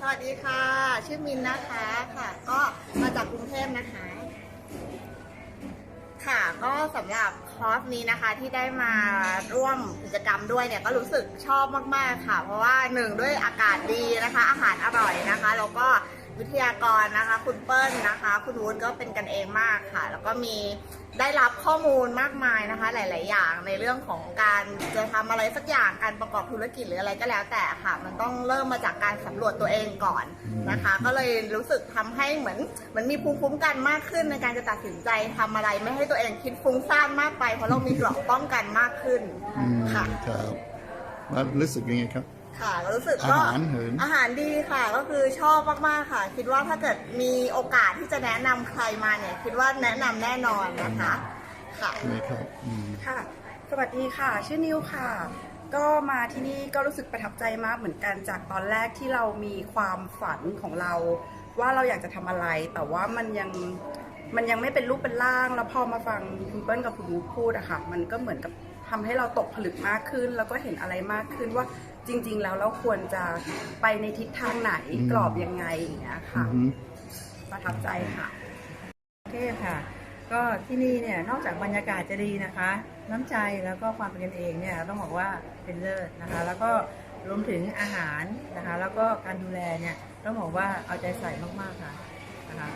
สวัสดีค่ะ ชื่อมินนะคะค่ะ ก็มาจากกรุงเทพนะคะ ค่ะก็สำหรับคอร์สนี้นะคะที่ได้มาร่วมกิจกรรมด้วยเนี่ยก็รู้สึกชอบมากๆค่ะ เพราะว่าหนึ่งด้วยอากาศดีนะคะ อาหารอร่อยนะคะแล้วก็ วิทยากรนะคะ คุณเปิ้ลนะคะ คุณวุฒิก็เป็นกันเองมากค่ะ แล้วก็มีได้รับข้อมูลมากมายนะคะ หลาย ๆ อย่างในเรื่องของการจะทำอะไรสักอย่างการประกอบธุรกิจหรืออะไรก็แล้วแต่ค่ะ มันต้องเริ่มมาจากการสำรวจตัวเองก่อนนะคะ ก็เลยรู้สึกทำให้เหมือนเหมือนมีภูมิคุ้มกันมากขึ้นในการจะตัดสินใจทำอะไรไม่ให้ตัวเองคิดฟุ้งซ่านมากไป เพราะเรามีเกราะป้องกันมากขึ้นค่ะครับรู้สึกยังไงครับ ค่ะรู้สึกอาก็หารเหิน อาหารดีค่ะ ก็คือชอบมากๆค่ะ คิดว่าถ้าเกิดมีโอกาสที่จะแนะนำใครมาเนี่ย คิดว่าแนะนำแน่นอนนะคะค่ะ ใช่ไหมครับอืม ค่ะ สวัสดีค่ะ ชื่อนิวค่ะ ก็มาที่นี่ก็รู้สึกประทับใจมากเหมือนกันจากตอนแรกที่เรามีความฝันของเรา ว่าเราอยากจะทำอะไร แต่ว่ามันยังมันยังไม่เป็นรูปเป็นร่าง แล้วพอมาฟังคุณเปิ้ลกับคุณวูพูดอะค่ะ มันก็เหมือนกับทำให้เราตกผลึกมากขึ้น แล้วก็เห็นอะไรมากขึ้นว่า จริง ๆ แล้วเราควรจะไปในทิศทางไหนอืมกรอบยังไงอย่างเงี้ยอืค่ะอฮึประทับใจค่ะโอเคค่ะ ก็ที่นี่เนี่ยนอกจากบรรยากาศจะดีนะคะ น้ำใจแล้วก็ความเป็นกันเองเนี่ยต้องบอกว่าเป็นเลิศนะคะ แล้วก็รวมถึงอาหารนะคะ แล้วก็การดูแลเนี่ยต้องบอกว่าเอาใจใส่มากๆค่ะนะคะ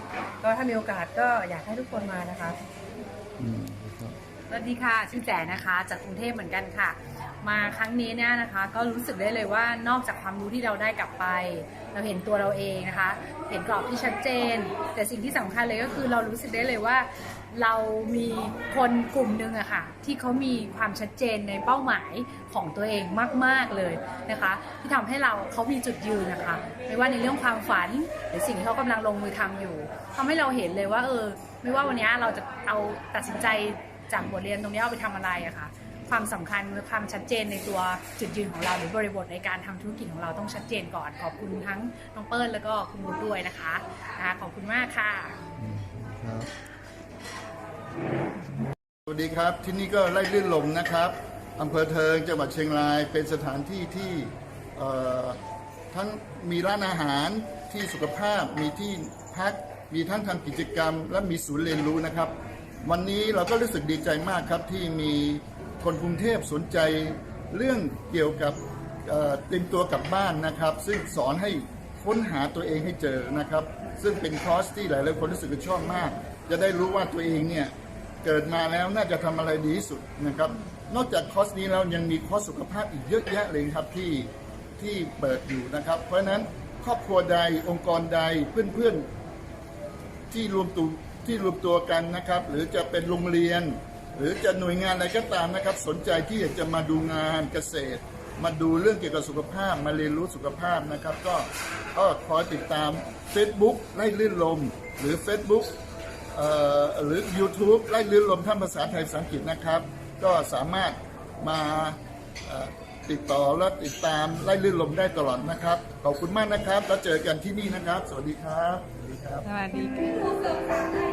ก็ถ้ามีโอกาสก็อยากให้ทุกคนมานะคะอืมครับ สวัสดีค่ะ ชื่อแจ๋นะคะจากกรุงเทพเหมือนกันค่ะ มาครั้งนี้เนี่ยนะคะ ก็รู้สึกได้เลยว่านอกจากความรู้ที่เราได้กลับไป เราเห็นตัวเราเองนะคะ เห็นกรอบที่ชัดเจน แต่สิ่งที่สำคัญเลยก็คือเรารู้สึกได้เลยว่า เรามีคนกลุ่มหนึ่งอะค่ะที่เขามีความชัดเจนในเป้าหมายของตัวเองมาก ๆเลยนะคะ ที่ทำให้เราเขามีจุดยืนนะคะไม่ว่าในเรื่องความฝันหรือสิ่งที่เขากำลังลงมือทำอยู่ทำให้เราเห็นเลยว่าเออไม่ว่าวันนี้เราจะเอาตัดสินใจ จากบทเรียนตรงนี้เอาไปทำอะไรอะค่ะความสำคัญความชัดเจนในตัวจุดยืนของเราหรือบริบทในการทำธุรกิจของเราต้องชัดเจนก่อนขอบคุณทั้งน้องเปิ้ลแล้วก็คุณวุฒิด้วยนะคะนะขอบคุณมากค่ะสวัสดีครับที่นี่ก็ไร่ลื่นลมนะครับอำเภอเทิงจังหวัดเชียงรายเป็นสถานที่ที่เอ่อทั้งมีร้านอาหารที่สุขภาพมีที่พักมีทั้งทำกิจกรรม และมีศูนย์เรียนรู้นะครับ วันนี้เราก็รู้สึกดีใจมากครับที่มีคนกรุงเทพสนใจเรื่องเกี่ยวกับเตรียมตัวกลับบ้านนะครับ ซึ่งสอนให้ค้นหาตัวเองให้เจอนะครับ ซึ่งเป็นคอร์สที่หลายๆคนรู้สึกชอบมาก จะได้รู้ว่าตัวเองเนี่ยเกิดมาแล้วน่าจะทำอะไรดีที่สุดนะครับ นอกจากคอร์สนี้แล้วยังมีคอร์สสุขภาพอีกเยอะแยะเลยครับที่ที่เปิดอยู่นะครับ เพราะฉะนั้นครอบครัวใดองค์กรใดเพื่อนๆที่รวมตัว ที่รวมตัวกันนะครับ หรือจะเป็นโรงเรียน หรือจะหน่วยงานอะไรก็ตามนะครับ สนใจที่อยากจะมาดูงานเกษตร มาดูเรื่องเกี่ยวกับสุขภาพ มาเรียนรู้สุขภาพนะครับ ก็ก็คอยติดตาม Facebook ไล่ลื่นลม หรือ Facebook เอ่อหรือ YouTube ไล่ลื่นลมท่านภาษาไทยภาษาอังกฤษนะครับ ก็สามารถมาติดต่อและติดตามไล่ลื่นลมได้ตลอดนะครับ ขอบคุณมากนะครับ แล้วเจอกันที่นี่นะครับ สวัสดีครับ สวัสดีครับสวัสดีค่ะ